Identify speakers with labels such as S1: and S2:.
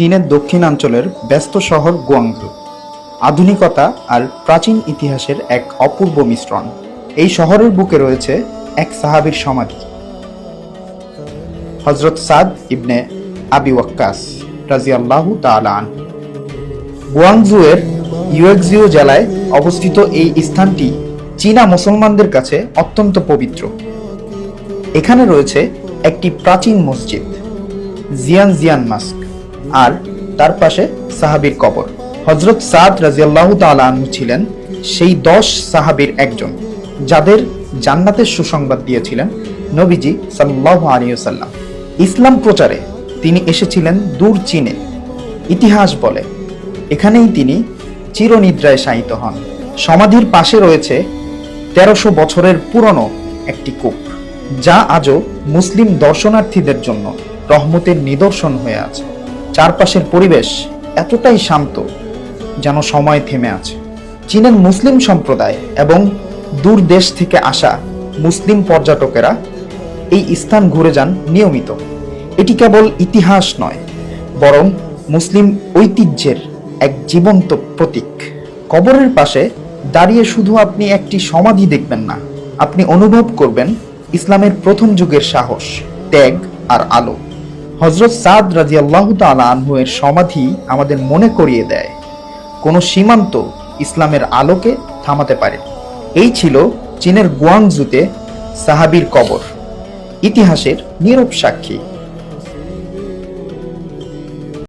S1: চীনের দক্ষিণাঞ্চলের ব্যস্ত শহর গুয়াংজু আধুনিকতা আর প্রাচীন ইতিহাসের এক অপূর্ব মিশ্রণ। এই শহরের বুকে রয়েছে এক সাহাবীর সমাধি। হজরত সাদ ইবনে আবি ওয়াক্কাস রাজিয়াল্লাহু তাআলা আন গুয়াংজুয়ের ইউএক্সিও জেলায় অবস্থিত এই স্থানটি চীনা মুসলমানদের কাছে অত্যন্ত পবিত্র। এখানে রয়েছে একটি প্রাচীন মসজিদ জিয়ান জিয়ান মাস্ক। আর তার পাশে সাহাবীর কবর। হজরত সাদ রাজিয়াল্লাহু আনহু ছিলেন সেই দশ সাহাবীর একজন, যাদের জান্নাতের সুসংবাদ দিয়েছিলেন নবীজি সাল্লাল্লাহু আলাইহি ওয়াসাল্লাম। ইসলাম প্রচারে তিনি এসেছিলেন দূর চীনে। ইতিহাস বলে, এখানেই তিনি চিরনিদ্রায় শায়িত হন। সমাধির পাশে রয়েছে তেরোশো বছরের পুরনো একটি কূপ, যা আজও মুসলিম দর্শনার্থীদের জন্য রহমতের নিদর্শন হয়ে আছে। চারপাশের পরিবেশ এতটাই শান্ত যেন সময় থেমে আছে। চীনের মুসলিম সম্প্রদায় এবং দূর দেশ থেকে আসা মুসলিম পর্যটকেরা এই স্থান ঘুরে যান নিয়মিত। এটি কেবল ইতিহাস নয়, বরং মুসলিম ঐতিহ্যের এক জীবন্ত প্রতীক। কবরের পাশে দাঁড়িয়ে শুধু আপনি একটি সমাধি দেখবেন না, আপনি অনুভব করবেন ইসলামের প্রথম যুগের সাহস, ত্যাগ আর আলো। হজরত সাদ রাজি আল্লাহ আনহু এর সমাধি আমাদের মনে করিয়ে দেয়। কোনো সীমান্ত ইসলামের আলোকে থামাতে পারে। এই ছিল চীনের গুয়াংজুতে সাহাবির কবর। ইতিহাসের নীরব সাক্ষী।